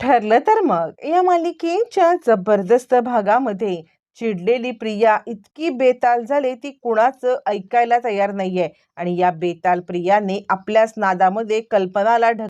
ठरलं तर मग. या मालिकेच्या जबरदस्त भागामध्ये चिडलेली प्रिया इतकी बेताल झाली ती कुणाचं ऐकायला तयार नाहीये आणि या बेताल प्रियाने आपल्याच नादामध्ये कल्पनाला ढक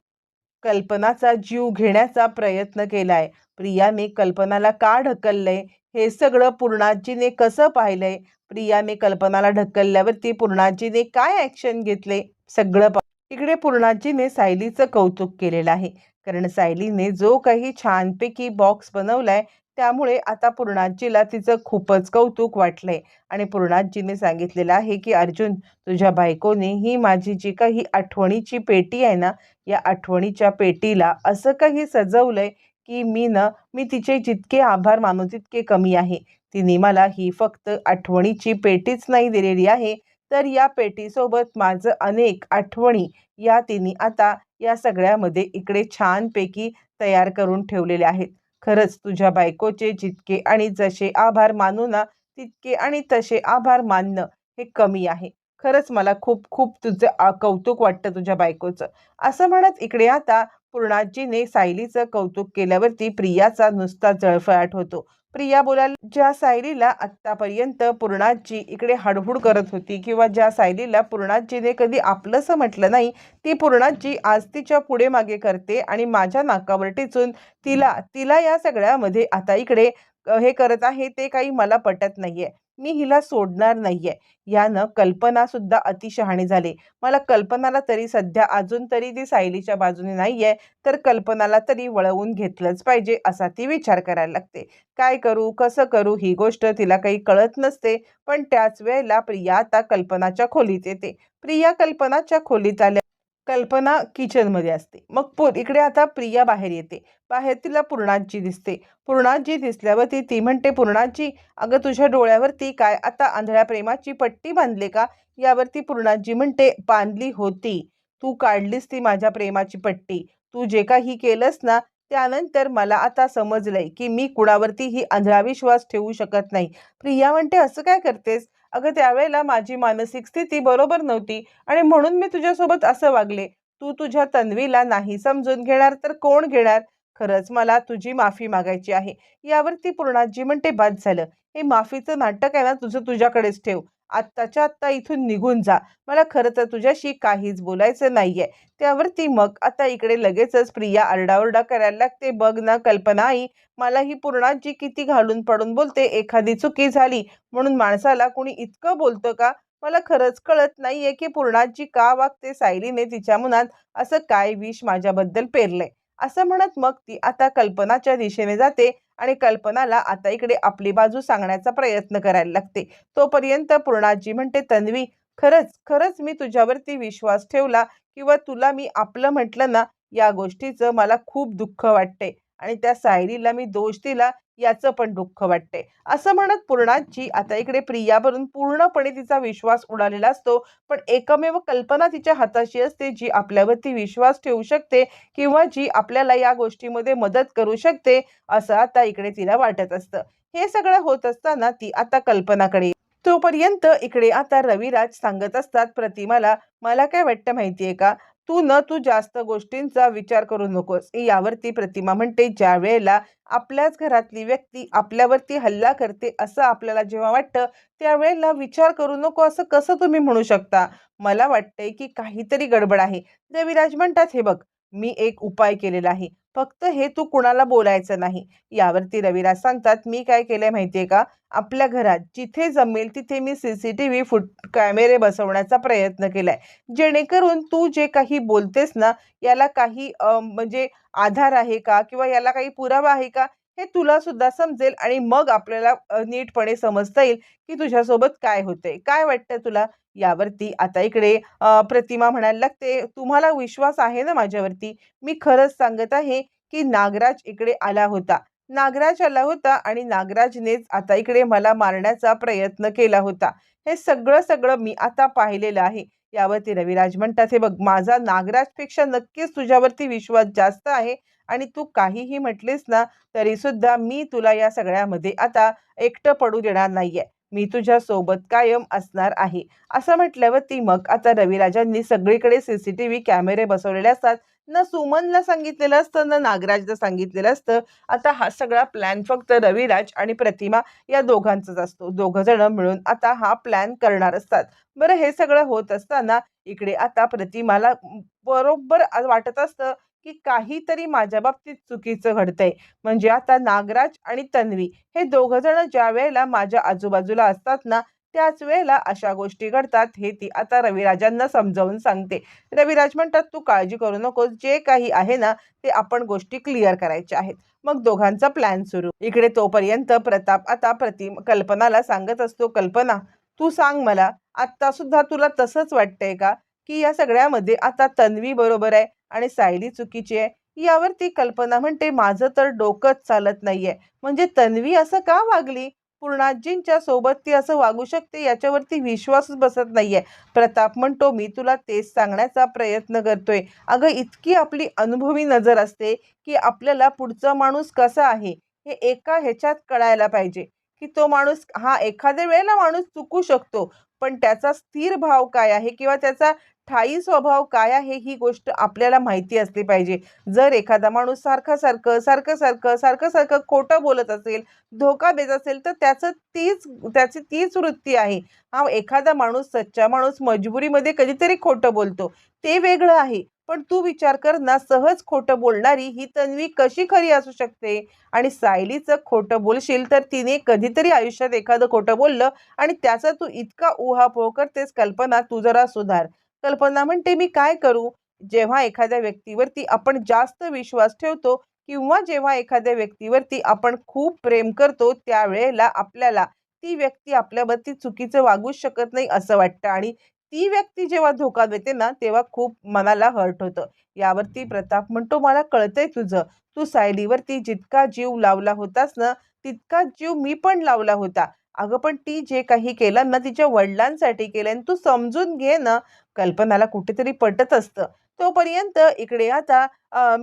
कल्पनाचा जीव घेण्याचा प्रयत्न केलाय. प्रियाने कल्पनाला का ढकललंय? हे सगळं पूर्णाजीने कसं पाहिलंय? प्रियाने कल्पनाला ढकलल्यावरती पूर्णाजीने काय ॲक्शन घेतले? सगळं पा- इकडे पूर्णाजीने सायलीचं कौतुक केलेलं आहे. कारण सायलीने जो काही छानपैकी बॉक्स बनवलाय त्यामुळे आता पूर्णाजीला तिचं खूपच कौतुक वाटलंय. आणि पूर्णाजीने सांगितलेलं आहे की अर्जुन तुझ्या बायकोने ही माझी जी काही आठवणीची पेटी आहे ना या आठवणीच्या पेटीला असं काही सजवलंय की मी ना मी तिचे जितके आभार मानू तितके कमी आहे. तिने मला ही फक्त आठवणीची पेटीच नाही दिलेली आहे. तर या पेटीसोबत माझं अनेक आठवणी या तिने आता या सगळ्यामध्ये इकडे छानपैकी तयार करून ठेवलेले आहेत. खरंच तुझ्या बायकोचे जितके आणि जसे आभार मानू ना तितके आणि तसे आभार मानणं हे कमी आहे. खरंच मला खूप खूप तुझं कौतुक वाटतं तुझ्या बायकोचं. असं म्हणत इकडे आता पूर्णाजीने सायलीचं कौतुक केल्यावरती प्रियाचा नुसता जळफळाट होतो. प्रिया बोलाल ज्या सायलीला आत्तापर्यंत पूर्णाजी इकडे हडहुड करत होती किंवा ज्या सायलीला पूर्णाजीने कधी आपलंसं म्हटलं नाही ती पूर्णाजी आज तिच्या पुढे मागे करते आणि माझ्या नाकावर टिचून तिला तिला या सगळ्यामध्ये आता इकडे हे करत आहे ते काही मला पटत नाहीये. मी हिला सोडणार नाहीये. यानं कल्पना सुद्धा अतिशहाणी झाली. मला कल्पनाला तरी सध्या अजून तरी ती सायलीच्या बाजूने नाहीये तर कल्पनाला तरी वळवून घेतलंच पाहिजे असा ती विचार करायला लागते. काय करू कसं करू ही गोष्ट तिला काही कळत नसते पण त्याच वेळेला प्रिया आता कल्पनाच्या खोलीत येते. प्रिया कल्पनाच्या खोलीत आल्या कल्पना किचनमध्ये असते. मग पु इकडे आता प्रिया बाहेर येते. बाहेर तिला पूर्णाजी दिसते. पूर्णाजी दिसल्यावरती ती म्हणते पूर्णाजी अगं तुझ्या डोळ्यावरती काय आता आंधळ्या प्रेमाची पट्टी बांधले का? यावरती पूर्णाजी म्हणते बांधली होती. तू काढलीस ती माझ्या प्रेमाची पट्टी. तू जे काही केलंस ना त्यानंतर मला आता समजलंय की मी कुणावरती ही आंधळा विश्वास ठेवू शकत नाही. प्रिया म्हणते असं काय करतेस? अगं त्यावेळेला माझी मानसिक स्थिती बरोबर नव्हती आणि म्हणून मी तुझ्यासोबत असं वागले. तू तुझ्या तन्वीला नाही समजून घेणार तर कोण घेणार? खरंच मला तुझी माफी मागायची आहे. यावरती पूर्णाजी म्हणते बाद झालं. हे माफीचं नाटक आहे ना तुझं तुझ्याकडेच ठेव. आत्ताच्या आत्ता इथून निघून जा. मला खरं तर तुझ्याशी काहीच बोलायचं नाहीये. त्यावरती मग आता इकडे लगेचच प्रिया आरडाओरडा करायला लागते. बघ ना कल्पना आई मला ही पूर्णाजी किती घालून पडून बोलते. एखादी चुकी झाली म्हणून माणसाला कुणी इतकं बोलतं का? मला खरंच कळत नाहीये की पूर्णाजी का वागते सायलीने तिच्या मनात असं काय विष माझ्याबद्दल पेरलंय. असं म्हणत मग ती आता कल्पनाच्या दिशेने जाते. आणि कल्पनाला आता इकडे आपली बाजू सांगण्याचा प्रयत्न करायला लागते. तोपर्यंत पूर्णाजी म्हणते तन्वी खरंच खरंच मी तुझ्यावरती विश्वास ठेवला किंवा तुला मी आपलं म्हटलं ना या गोष्टीचं मला खूप दुःख वाटते आणि त्या सायरीला मी दोष दिला याचं पण दुःख वाटते असं म्हणत पूर्णाची आता इकडे प्रियावरून पूर्णपणे तिचा विश्वास उडालेला असतो पण एकमेव कल्पना तिच्या हाताशी असते जी आपल्यावरती विश्वास ठेवू शकते किंवा जी आपल्याला या गोष्टीमध्ये मदत करू शकते असं आता इकडे तिला वाटत असतं. हे सगळं होत असताना ती आता कल्पनाकडे तोपर्यंत इकडे आता रविराज सांगत असतात प्रतिमाला मला काय वाटतं माहितीये का? तू न तू जास्त गोष्टींचा विचार करू नकोस. यावरती प्रतिमा म्हणते ज्या वेळेला आपल्याच घरातली व्यक्ती आपल्यावरती हल्ला करते असं आपल्याला जेव्हा वाटतं त्यावेळेला विचार करू नको असं कसं तुम्ही म्हणू शकता? मला वाटतंय की काहीतरी गडबड आहे. रविराज म्हणतात हे बघ मी एक उपाय केलेला आहे. फक्त हे तू कुणाला बोलायचं नाही. यावरती रवीला सांगतात मी काय केलंय माहितीये का? आपल्या घरात जिथे जमेल तिथे मी सी सी टी व्ही फुट कॅमेरे बसवण्याचा प्रयत्न केलाय. जेणेकरून तू जे काही बोलतेस ना याला काही म्हणजे आधार आहे का किंवा याला काही पुरावा आहे का हे तुला सुद्धा समजेल आणि मग आपल्याला नीटपणे समजता येईल की तुझ्यासोबत काय होतंय. काय वाटतं तुला? यावरती. आता इकडे प्रतिमा म्हणायला लागते तुम्हाला विश्वास आहे ना माझ्यावरती? मी खरंच सांगत आहे की नागराज इकडे आला होता. नागराज आला होता आणि नागराजनेच आता इकडे मला मारण्याचा प्रयत्न केला होता. हे सगळं सगळं मी आता पाहिलेलं आहे. यावरती रविराज म्हणतात हे बघ माझा नागराजपेक्षा नक्कीच तुझ्यावरती विश्वास जास्त आहे आणि तू काहीही म्हटलीस ना तरी सुद्धा मी तुला या सगळ्यामध्ये आता एकटं पडू देणार नाहीये. मी तुझ्या सोबत कायम असणार आहे. असं म्हटल्यावर ती मग आता रविराजांनी सगळीकडे सीसीटीव्ही कॅमेरे बसवलेले असतात. ना सुमनला सांगितलेलं असतं ना नागराजला सांगितलेलं असतं. आता हा सगळा प्लॅन फक्त रविराज आणि प्रतिमा या दोघांचाच असतो. दोघं जण मिळून आता हा प्लॅन करणार असतात. बरं हे सगळं होत असताना इकडे आता प्रतिमाला बरोबर वाटत असतं. की काहीतरी माझ्या बाबतीत चुकीचं घडतंय. म्हणजे आता नागराज आणि तन्वी हे दोघं जण ज्या वेळेला माझ्या आजूबाजूला असतात ना त्याच वेळेला अशा गोष्टी घडतात हे ती आता रविराजांना समजावून सांगते. रविराज म्हणतात तू काळजी करू नकोस. जे काही आहे ना ते आपण गोष्टी क्लिअर करायच्या आहेत. मग दोघांचा प्लॅन सुरू. इकडे तोपर्यंत प्रताप आता प्रतिम कल्पनाला सांगत असतो कल्पना तू सांग मला आत्ता सुद्धा तुला तसंच वाटतंय का? की या सगळ्यामध्ये आता तन्वी बरोबर आहे आणि सायली चुकीची आहे यावरती कल्पना म्हणते माझं तर डोकंच चालत नाहीये. म्हणजे तन्वी असं का वागली? पूर्णाजींच्या सोबत ती असं वागू शकते याच्यावरती विश्वासच बसत नाहीये. प्रताप म्हणतो मी तुला तेच सांगण्याचा प्रयत्न करतोय. अगं इतकी आपली अनुभवी नजर असते की आपल्याला पुढचा माणूस कसा आहे हे एका ह्याच्यात कळायला पाहिजे की तो माणूस हा एखाद्या वेळेला माणूस चुकू शकतो पण त्याचा स्थिर भाव काय आहे किंवा त्याचा ठाई स्वभाव काय आहे ही गोष्ट आपल्याला माहिती असली पाहिजे. जर एखादा माणूस सारखं सारखं सारखं सारखं सारखं सारखं खोटं बोलत असेल धोका देत असेल तर त्याचं तीच त्याची तीच वृत्ती आहे. हा एखादा माणूस सच्चा माणूस मजबुरीमध्ये कधीतरी खोटं बोलतो. ते वेगळं आहे. पण तू विचार कर ना सहज खोटं बोलणारी ही तन्वी कशी खरी असू शकते? आणि सायलीचं खोटं बोलशील तर तिने कधीतरी आयुष्यात एखादं खोटं बोललं आणि त्याचा तू इतका उहापोह करतेस कल्पना तू जरा सुधार. कल्पना म्हणते मी काय करू? जेव्हा एखाद्या व्यक्तीवरती आपण जास्त विश्वास ठेवतो किंवा जेव्हा एखाद्या व्यक्तीवरती आपण खूप प्रेम करतो त्यावेळेला आपल्याला ती व्यक्ती आपल्यावरती चुकीचं वागूच शकत नाही असं वाटतं. आणि ती व्यक्ती जेव्हा धोका देते ना तेव्हा खूप मनाला हर्ट होतं. यावरती प्रताप म्हणतो मला कळतंय तुझं. तू सायलीवरती जितका जीव लावला होतास ना तितका जीव मी पण लावला होता. अगं पण ती जे काही केलं ना तिच्या वडिलांसाठी केलं आणि तू समजून घे ना कल्पनाला कुठेतरी पटत असतं. तोपर्यंत इकडे आता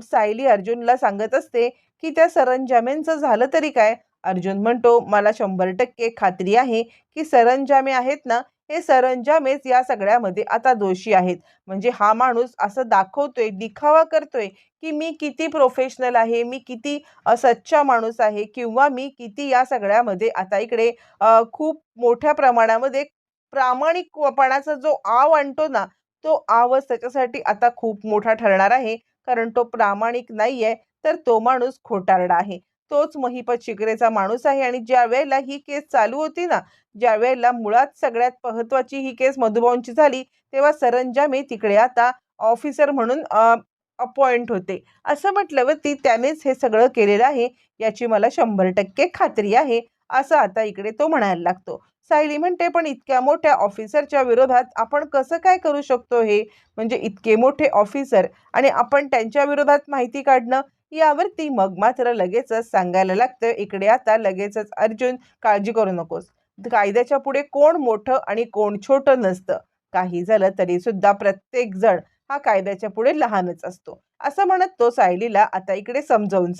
सायली अर्जुनला सांगत असते की त्या सरंजाम्यांचं झालं तरी काय? अर्जुन म्हणतो मला शंभर टक्के खात्री आहे की सरंजामे आहेत ना हे सरंजामेच या सगळ्यामध्ये आता दोषी आहेत. म्हणजे हा माणूस असं दाखवतोय दिखावा करतोय की मी किती प्रोफेशनल आहे मी किती सच्चा माणूस आहे किंवा मी किती या सगळ्यामध्ये आता इकडे खूप मोठ्या प्रमाणामध्ये प्रामाणिकपणाचा जो आव आणतो ना तो आवच त्याच्यासाठी आता खूप मोठा ठरणार आहे. कारण तो प्रामाणिक नाहीये तर तो माणूस खोटारडा आहे. तोच महिपत शिकरेचा माणूस आहे आणि ज्या वेळेला ही केस चालू होती ना ज्या वेळेला मुळात सगळ्यात महत्वाची ही केस मधुभाऊंची झाली तेव्हा सरंजामे तिकडे आता ऑफिसर म्हणून अपॉइंट होते. असं म्हटल्यावरती त्यानेच हे सगळं केलेलं आहे याची मला शंभर टक्के खात्री आहे असं आता इकडे तो म्हणायला लागतो. सायली म्हणते पण इतक्या मोठ्या ऑफिसरच्या विरोधात आपण कसं काय करू शकतो हे? म्हणजे इतके मोठे ऑफिसर आणि आपण त्यांच्या विरोधात माहिती काढणं? यावरती मग मात्र लगेचच सांगायला लागतं. इकडे आता लगेचच अर्जुन काळजी करू नकोस. कायद्याच्या पुढे कोण मोठं आणि कोण छोटं नसतं. काही झालं तरी सुद्धा प्रत्येक जण हा कायद्याच्या पुढे लहानच असतो. असं म्हणत तो सायलीला आता इकडे समजावून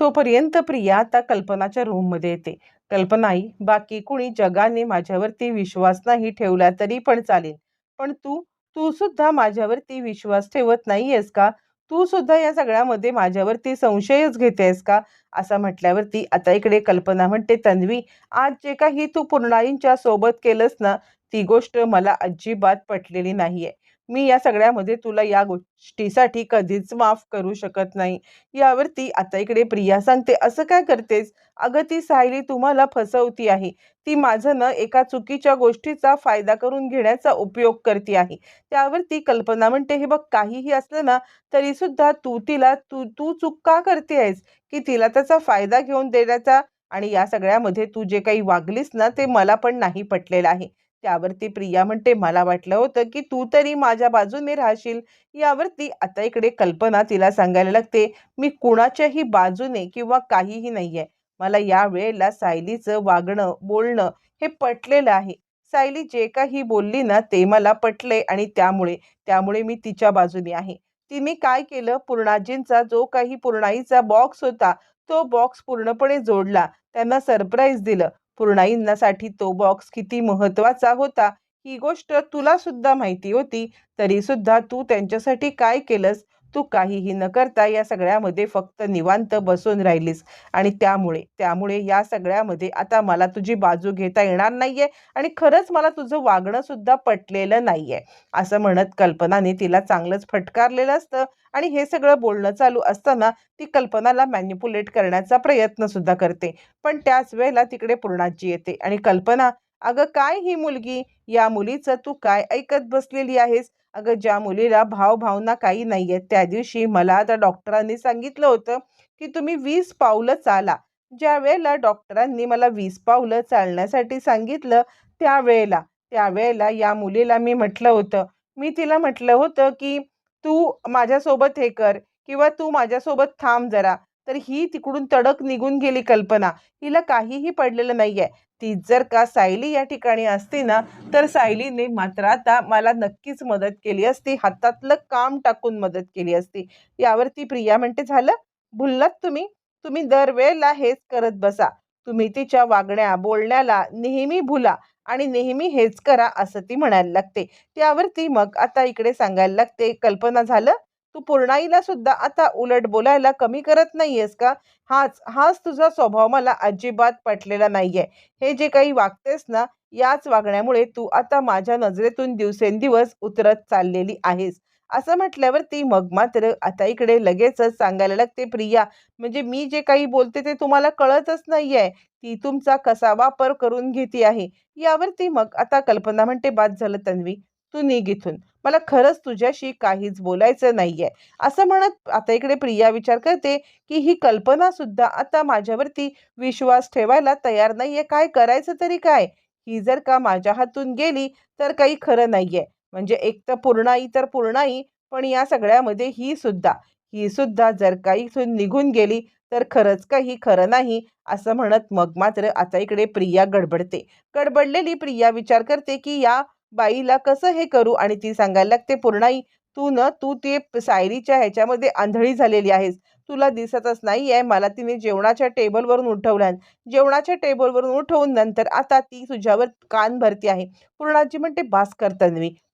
तोपर्यंत प्रिया आता कल्पनाच्या रूममध्ये येते. कल्पनाई बाकी कुणी जगाने माझ्यावरती विश्वास नाही ठेवला तरी पण चालेल. पण तू तू सुद्धा माझ्यावरती विश्वास ठेवत नाहीयेस का? तू सुद्धा या सगळ्यामध्ये माझ्यावरती संशयच घेतेस का? असं म्हटल्यावरती आता इकडे कल्पना म्हणते तन्वी आज जे काही तू पूर्णाईंच्या सोबत केलंस ना ती गोष्ट मला अजिबात पटलेली नाहीये. मी या सगळ्यामध्ये तुला या गोष्टीसाठी कधीच माफ करू शकत नाही. यावरती आता इकडे प्रिया सांगते असं काय करतेस? अगं ती सायली तुम्हाला फसवती आहे. ती माझं ना एका चुकीच्या गोष्टीचा फायदा करून घेण्याचा उपयोग करते आहे. त्यावरती कल्पना म्हणते हे बघ काहीही असलं ना तरी सुद्धा तू तिला तू तू चूक का करते आहेस की तिला त्याचा फायदा घेऊन देण्याचा? आणि या सगळ्यामध्ये तू जे काही वागलीस ना ते मला पण नाही पटलेलं आहे. त्यावरती प्रिया म्हणते मला वाटलं होतं की तू तरी माझ्या बाजूने राहशील. यावरती आता इकडे कल्पना तिला सांगायला लागते मी कुणाच्याही बाजूने किंवा काहीही नाहीये. मला या वेळेला सायलीचं वागणं बोलणं हे पटलेलं आहे. सायली जे काही बोलली ना ते मला पटले आणि त्यामुळे त्यामुळे मी तिच्या बाजूने आहे. तिने काय केलं? पूर्णाजींचा जो काही पूर्णाईचा बॉक्स होता तो बॉक्स पूर्णपणे जोडला. त्यांना सरप्राईज दिलं. पूर्णाईंसाठी तो बॉक्स किती महत्त्वाचा होता ही गोष्ट तुला सुद्धा माहिती होती तरी सुद्धा तू त्यांच्यासाठी काय केलंस? तू काहीही न करता या सगळ्यामध्ये फक्त निवांत बसून राहिलीस. आणि त्यामुळे त्यामुळे या सगळ्यामध्ये आता मला तुझी बाजू घेता येणार नाहीये आणि खरंच मला तुझं वागणं सुद्धा पटलेलं नाहीये. असं म्हणत कल्पनाने तिला चांगलंच फटकारलेलं असतं आणि हे सगळं बोलणं चालू असताना ती कल्पनाला मॅन्युपुलेट करण्याचा प्रयत्न सुद्धा करते. पण त्याच वेळेला तिकडे पूर्णाची येते आणि कल्पना अगं काय ही मुलगी? या मुलीचं तू काय ऐकत बसलेली आहेस? अगं ज्या मुलीला भावभावना काही नाही आहेत त्या दिवशी मला त्या डॉक्टरांनी सांगितलं होतं की तुम्ही वीस पावलं चाला. ज्या वेळेला डॉक्टरांनी मला वीस पावलं चालण्यासाठी सांगितलं त्यावेळेला त्यावेळेला या मुलीला मी म्हटलं होतं. मी तिला म्हटलं होतं की तू माझ्यासोबत हे कर किंवा तू माझ्यासोबत थांब जरा. तर ही तिकडून तडक निघून गेली कल्पना. हिला काहीही पडलेलं नाही आहे ती जर का सायली या ठिकाणी असती ना तर सायलीने मात्र आता मला नक्कीच मदत केली असती. हातातलं काम टाकून मदत केली असती. यावरती प्रिया म्हणते झालं? भुललात तुम्ही? तुम्ही दरवेळेला हेच करत बसा. तुम्ही तिच्या वागण्या बोलण्याला नेहमी भुला आणि नेहमी हेच करा असं ती म्हणायला लागते. त्यावरती मग आता इकडे सांगायला लागते कल्पना झालं? तू पूर्णाईला सुद्धा आता उलट बोलायला कमी करत नाहीयेस का? हाच हाच तुझा स्वभाव मला अजिबात पटलेला नाहीये. हे जे काही वागतेस ना याच वागण्यामुळे तू आता माझ्या नजरेतून दिवसेंदिवस उतरत चाललेली आहेस. असं म्हटल्यावरती मग मात्र आता इकडे लगेचच सांगायला लागते प्रिया म्हणजे मी जे काही बोलते ते तुम्हाला कळतच नाहीये. ती तुमचा कसा वापर करून घेते आहे? यावरती मग आता कल्पना म्हणते बाद झालं तन्वी. तू निघ इथून मला खरंच तुझ्याशी काहीच बोलायचं नाहीये. असं म्हणत आता इकडे प्रिया विचार करते की ही कल्पना सुद्धा आता माझ्यावरती विश्वास ठेवायला तयार नाहीये. काय करायचं तरी काय? ही जर का माझ्या हातून गेली तर काही खरं नाहीये. म्हणजे एक तर पूर्णाई तर पूर्णाई पण या सगळ्यामध्ये ही सुद्धा. ही सुद्धा जर का इथून निघून गेली तर खरंच काही खरं नाही असं म्हणत मग मात्र आता इकडे प्रिया गडबडते. गडबडलेली प्रिया विचार करते की या बाईला कसं हे करू? आणि ती सांगायला लागते पूर्णाई तू न तू ते सायरीच्या ह्याच्यामध्ये आंधळी झालेली आहेस. तुला दिसतच नाही आहे मला तिने जेवणाच्या टेबलवरून उठवल्या. जेवणाच्या टेबलवरून उठवून नंतर आता ती तुझ्यावर कान भरती आहे. पूर्णाची म्हणते बास कर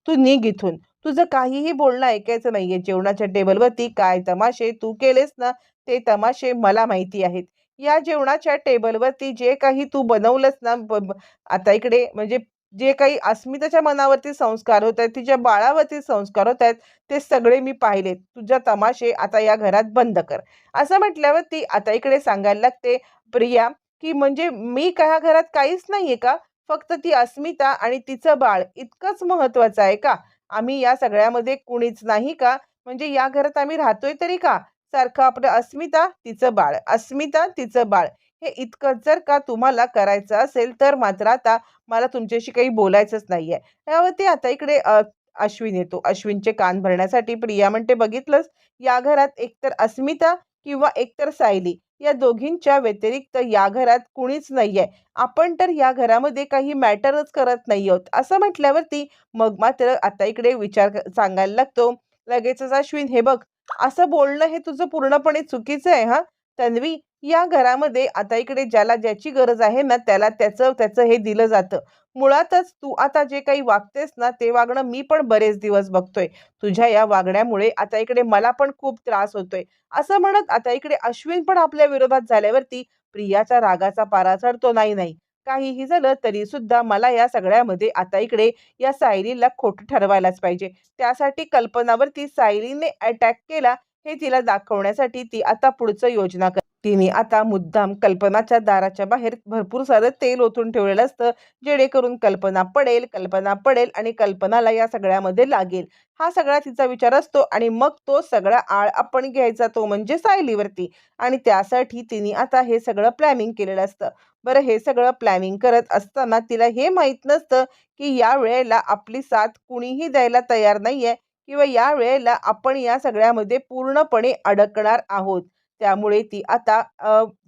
तू निघ इथून. तुझं काहीही बोलणं ऐकायचं नाहीये. जेवणाच्या टेबलवरती काय तमाशे तू केलेस ना ते तमाशे मला माहिती आहेत. या जेवणाच्या टेबलवरती जे काही तू बनवलंस ना आता इकडे म्हणजे जे काही अस्मिताच्या मनावरती संस्कार होत आहेत तिच्या बाळावरती संस्कार होत आहेत ते सगळे मी पाहिलेत तुझ्या तमाशे आता या घरात बंद कर. असं म्हटल्यावर ती आता इकडे सांगायला लागते प्रिया की म्हणजे मी का घरात काहीच नाहीये का? फक्त ती अस्मिता आणि तिचं बाळ इतकंच महत्वाचं आहे का? आम्ही या सगळ्यामध्ये कुणीच नाही का? म्हणजे या घरात आम्ही राहतोय तरी का? सारखं आपलं अस्मिता तिचं बाळ. अस्मिता तिचं बाळ. हे इतकं जर का तुम्हाला करायचं असेल तर मात्र आता मला तुमच्याशी काही बोलायचंच नाही आहे यावरती आता इकडे अश्विन येतो. अश्विनचे कान भरण्यासाठी प्रिया म्हणते बघितलंच या घरात एकतर अस्मिता किंवा एकतर सायली या दोघींच्या व्यतिरिक्त या घरात कुणीच नाही आहे आपण तर या घरामध्ये काही मॅटरच करत नाही आहोत. असं म्हटल्यावरती मग मात्र आता इकडे विचार सांगायला लागतो लगेचच अश्विन हे बघ असं बोलणं हे तुझं पूर्णपणे चुकीचं आहे हा? तन्वी या घरामध्ये आता इकडे ज्याला ज्याची गरज आहे ना त्याला त्याचं त्याचं हे दिलं जातं. मुळातच तू आता जे काही वागतेस ना ते वागणं मी पण बरेच दिवस बघतोय. तुझ्या या वागण्यामुळे आता इकडे मला पण खूप त्रास होतोय. असं म्हणत आता इकडे अश्विन पण आपल्या विरोधात झाल्यावरती प्रियाचा रागाचा पारा चढतो. नाही नाही. काहीही झालं तरी सुद्धा मला या सगळ्यामध्ये आता इकडे या सायलीला खोटं ठरवायलाच पाहिजे. त्यासाठी कल्पनावरती सायलीने अटॅक केला हे तिला दाखवण्यासाठी ती आता पुढचं योजना कर तिने आता मुद्दाम कल्पनाच्या दाराच्या बाहेर भरपूर सारं तेल ओतून ठेवलेलं असतं जेणेकरून कल्पना पडेल कल्पना पडेल आणि कल्पनाला या सगळ्यामध्ये लागेल. हा सगळा तिचा विचार असतो आणि मग तो सगळा आळ आपण घ्यायचा तो म्हणजे सायलीवरती आणि त्यासाठी तिने आता हे सगळं प्लॅनिंग केलेलं असतं. बरं हे सगळं प्लॅनिंग करत असताना तिला हे माहीत नसतं की या वेळेला आपली साथ कुणीही द्यायला तयार नाहीये किंवा या वेळेला आपण या सगळ्यामध्ये पूर्णपणे अडकणार आहोत. त्यामुळे ती आता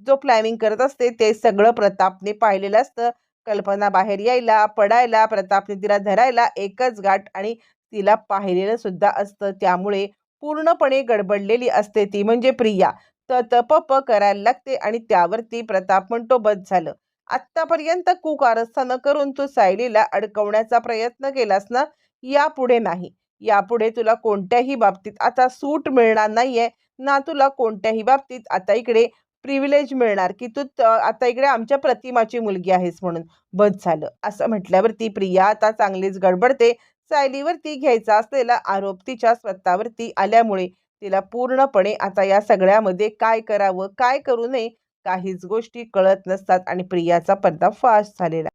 जो प्लॅनिंग करत असते ते सगळं प्रतापने पाहिलेलं असतं. कल्पना बाहेर यायला पडायला प्रतापने तिला धरायला एकच गाठ आणि तिला पाहिलेलं सुद्धा असतं. त्यामुळे पूर्णपणे गडबडलेली असते ती म्हणजे प्रिया. तर तप करायला लागते आणि त्यावरती प्रताप म्हणतो बद झालं. आत्तापर्यंत कुकारस्थानं करून तू सायलीला अडकवण्याचा प्रयत्न केलास ना यापुढे नाही. यापुढे तुला कोणत्याही बाबतीत आता सूट मिळणार नाहीये. ना तुला कोणत्याही बाबतीत आता इकडे प्रिव्हिलेज मिळणार की तू त- आता इकडे आमच्या प्रतिमाची मुलगी आहेस म्हणून बस झालं. असं म्हटल्यावरती प्रिया आता चांगलीच गडबडते. सायलीवरती घ्यायचा असलेला आरोप तिच्या स्वतःवरती आल्यामुळे तिला पूर्णपणे आता या सगळ्यामध्ये काय करावं काय करू नये काहीच गोष्टी कळत नसतात आणि प्रियाचा पर्दाफाश झालेला